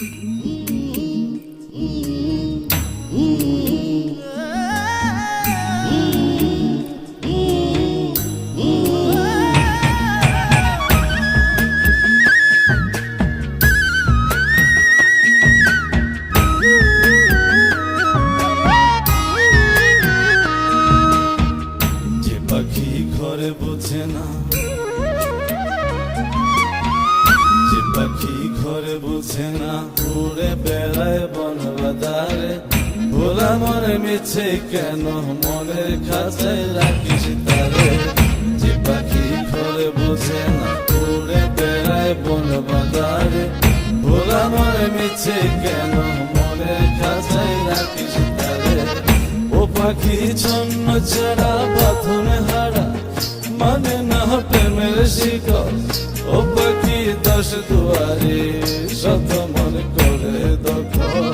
যে বোঝে না উড়ে বেড়ায় বন বাজারে ভোলা মনে মিছে কেন, মনের খাঁচায় রাখিস তারে। যে পাখি ঘরে বোঝে না উড়ে বেড়ায় বন বাজারে ভোলা মনে মিছে কেন, মনের খাঁচায় রাখিস তারে। ও পাখি ছন্ন ছাড়া বাঁধনে হারা দশ দুয়ারে শত মন করে দখল।